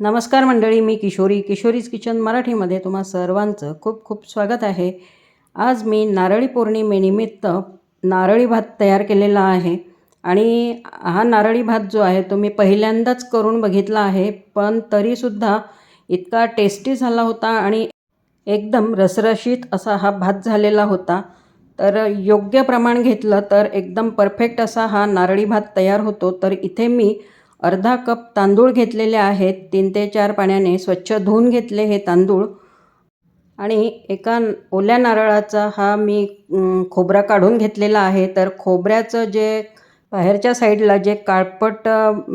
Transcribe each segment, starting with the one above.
नमस्कार मंडळी मी किशोरी. किशोरीज किचन मराठीमध्ये तुम्हा सर्वांचं खूप खूप स्वागत आहे. आज मी नारळी पौर्णिमेनिमित्त नारळी भात तयार केलेला आहे आणि हा नारळी भात जो आहे तो मी पहिल्यांदाच करून बघितला आहे पण तरीसुद्धा इतका टेस्टी झाला होता आणि एकदम रसरशीत असा हा भात झालेला होता. तर योग्य प्रमाण घेतलं तर एकदम परफेक्ट असा हा नारळी भात तयार होतो. तर इथे मी अर्धा कप तांदूळ घेतलेले आहेत. तीन ते चार पाण्याने स्वच्छ धुवून घेतले हे तांदूळ. आणि एका ओल्या नारळाचा हा मी खोबरा काढून घेतलेला आहे. तर खोबऱ्याचं जे बाहेरच्या साईडला जे काळपट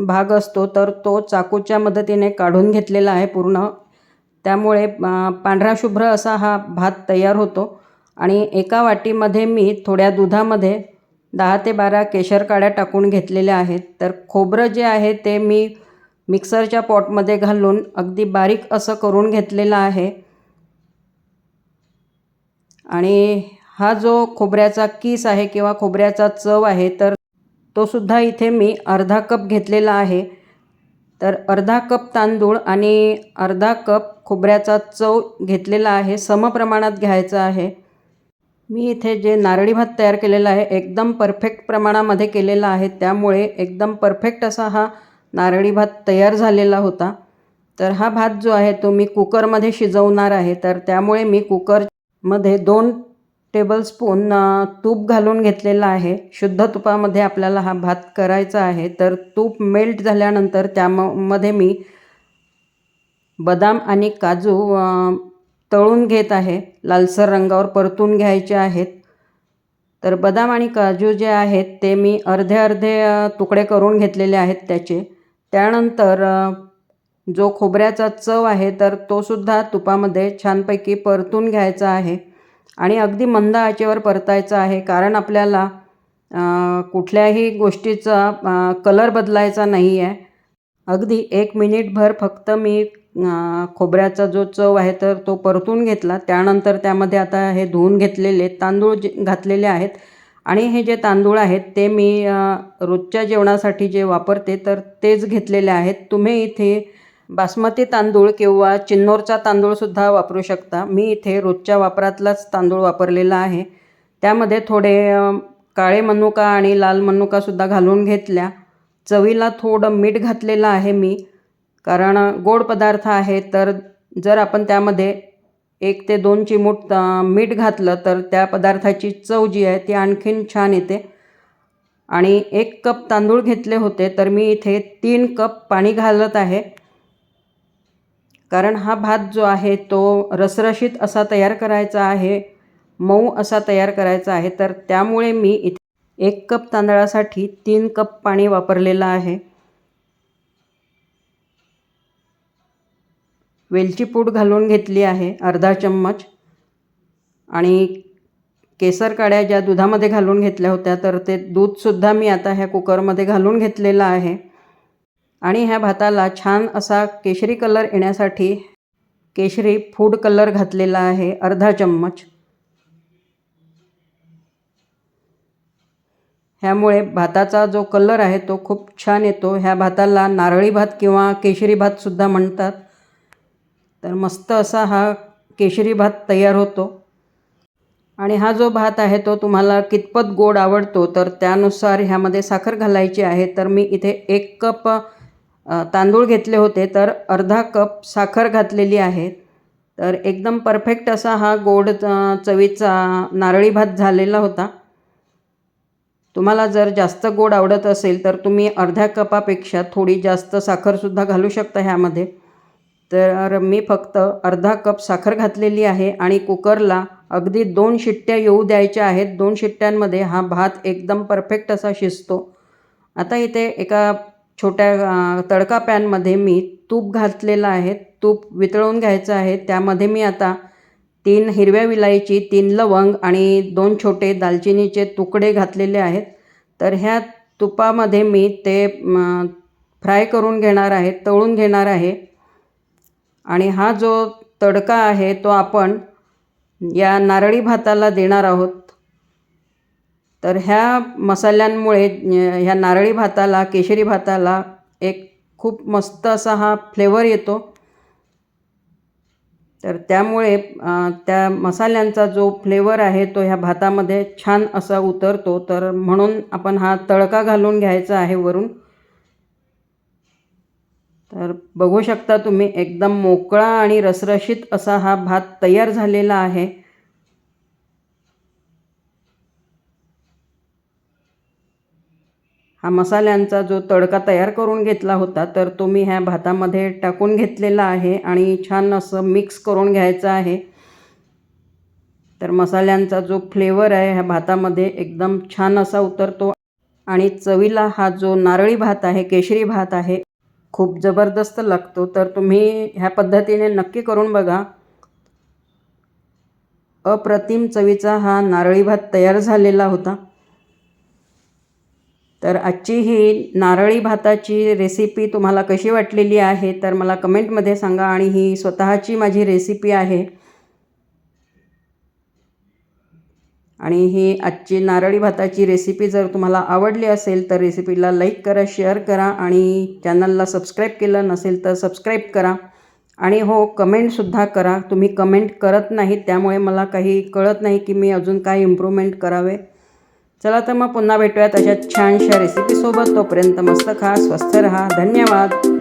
भाग असतो तर तो चाकूच्या मदतीने काढून घेतलेला आहे पूर्ण. त्यामुळे पांढरा शुभ्र असा हा भात तयार होतो. आणि एका वाटीमध्ये मी थोड्या दुधामध्ये दहा ते बारा केशर काड्या टाकून घेतलेल्या आहेत. तर खोबरं जे आहे ते मी मिक्सरच्या पॉटमध्ये घालून अगदी बारीक असं करून घेतलेलं आहे. आणि हा जो खोबऱ्याचा किस आहे किंवा खोबऱ्याचा चव आहे तर तो सुद्धा इथे मी अर्धा कप घेतलेला आहे. तर अर्धा कप तांदूळ आणि अर्धा कप खोबऱ्याचा चव घेतलेला आहे. समप्रमाणात घ्यायचा आहे. मी इथे जे नारळी भात तयार केलेला आहे एकदम परफेक्ट प्रमाणामध्ये केलेला आहे. त्यामुळे एकदम परफेक्ट असा हा नारळी भात तयार झालेला होता. तर हा भात जो आहे तो मी कुकरमध्ये शिजवणार आहे. तर त्यामुळे मी कुकरमध्ये दोन टेबलस्पून तूप घालून घेतलेला आहे. शुद्ध तुपामध्ये आपल्याला हा भात करायचा आहे. तर तूप मेल्ट झाल्यानंतर त्यामध्ये मी बदाम आणि काजू तळून घेत आहे. लालसर रंगावर परतून घ्यायचे आहेत. तर बदाम आणि काजू जे आहेत ते मी अर्धे अर्धे तुकडे करून घेतलेले आहेत त्याचे. त्यानंतर जो खोबऱ्याचा चव आहे तर तो सुद्धा तुपामध्ये छानपैकी परतून घ्यायचा आहे. आणि अगदी मंद आचेवर परतायचा आहे कारण आपल्याला कुठल्याही गोष्टीचा कलर बदलायचा नाही आहे अगदी एक मिनिटभर फक्त मी खोबऱ्याचा जो चव आहे तर तो परतून घेतला. त्यानंतर त्यामध्ये आता हे धुवून घेतलेले तांदूळ जे घातलेले आहेत. आणि हे जे तांदूळ आहेत ते मी रोजच्या जेवणासाठी जे वापरते तर तेच घेतलेले आहेत. तुम्ही इथे बासमती तांदूळ किंवा चिन्नोरचा तांदूळसुद्धा वापरू शकता. मी इथे रोजच्या वापरातलाच तांदूळ वापरलेला आहे. त्यामध्ये थोडे काळे मनुका आणि लाल मनुकासुद्धा घालून घेतल्या. चवीला थोडं मीठ घातलेलं आहे मी. कारण गोड पदार्थ आहे तर जर आपण त्यामध्ये एक ते दोन चिमूट मीठ घातलं तर त्या पदार्थाची चव जी आहे ती आणखीन छान येते. आणि एक कप तांदूळ घेतले होते तर मी इथे तीन कप पाणी घालत आहे. कारण हा भात जो आहे तो रसरशीत असा तयार करायचा आहे मऊ असा तयार करायचा आहे तर त्यामुळे मी इथे एक कप तांदळासाठी तीन कप पाणी वापरलेलं आहे. वेलची पूड घालून घेतली आहे अर्धा चम्मच. आणि केसर काड्या ज्या दुधामध्ये घालून घेतल्या होत्या तर ते दूधसुद्धा मी आता ह्या कुकरमध्ये घालून घेतलेलं आहे. आणि ह्या भाताला छान असा केशरी कलर येण्यासाठी केशरी फूड कलर घातलेला आहे अर्धा चम्मच. ह्यामुळे भाताचा जो कलर आहे तो खूप छान येतो. ह्या भाताला नारळी भात किंवा केशरी भातसुद्धा म्हणतात. तर मस्त असा हा केशरी भात तयार होतो. आणि हा जो भात आहे तो तुम्हाला कितपत गोड आवडतो तर त्यानुसार ह्यामध्ये साखर घालायची आहे. तर मी इथे एक कप तांदूळ घेतले होते तर अर्धा कप साखर घातलेली आहे. तर एकदम परफेक्ट असा हा गोड चवीचा नारळी भात झालेला होता. तुम्हाला जर जास्त गोड आवडत असेल तर तुम्ही अर्ध्या कपापेक्षा थोडी जास्त साखरसुद्धा घालू शकता ह्यामध्ये. तर मी फक्त अर्धा कप साखर घातलेली आहे आणि कुकरला अगदी दोन शिट्ट्या येऊ द्यायच्या आहेत. दोन शिट्ट्यांमध्ये हा भात एकदम परफेक्ट असा शिजतो. आता इथे एका छोट्या तडका पॅनमध्ये मी तूप घातलेलं आहे. तूप वितळवून घ्यायचं आहे. त्यामध्ये मी आता तीन हिरव्या विलायची तीन लवंग आणि दोन छोटे दालचिनीचे तुकडे घातलेले आहेत. तर ह्या तुपामध्ये मी ते फ्राय करून घेणार आहे तळून घेणार आहे. आणि हा जो तडका आहे तो आपण या नारळी भाताला देणार आहोत. तर ह्या मसाल्यांमुळे ह्या नारळी भाताला केशरी भाताला एक खूप मस्त असा हा फ्लेवर येतो. तर त्यामुळे त्या मसाल्यांचा जो फ्लेवर आहे तो ह्या भातामध्ये छान असा उतरतो. तर म्हणून आपण हा तडका घालून घ्यायचा आहे वरून. तर बघू शकता तुम्ही एकदम मोकळा आणि रसरशीत असा हा भात तयार झालेला आहे. हा मसाल्यांचा जो तडका तयार करून घेतला होता तर तो मी ह्या भातामध्ये टाकून घेतलेला आहे आणि छान असं मिक्स करून घ्यायचं आहे. तर मसाल्यांचा जो फ्लेवर आहे ह्या भातामध्ये एकदम छान असा उतरतो. आणि चवीला हा जो नारळी भात आहे केशरी भात आहे खूप जबरदस्त लागतो. तर तुम्ही ह्या पद्धतीने नक्की करून बघा. अप्रतिम चवीचा हा नारळी भात तयार झालेला होता. तर आजची ही नारळी भाताची रेसिपी तुम्हाला कशी वाटलेली आहे तर मला कमेंटमध्ये सांगा आणि ही स्वतःची माझी रेसिपी आहे. आणि ही आजची नारळी भाताची रेसिपी जर तुम्हाला आवडली असेल तर रेसिपीला लाईक करा शेअर करा आणि चॅनलला सबस्क्राईब केलं नसेल तर सबस्क्राईब करा. आणि हो कमेंटसुद्धा करा. तुम्ही कमेंट करत नाही त्यामुळे मला काही कळत नाही की मी अजून काय इम्प्रूव्हमेंट करावे. चला तर मग पुन्हा भेटूयात अशा छानशा रेसिपीसोबत तोपर्यंत मस्त खा स्वस्थ रहा. धन्यवाद.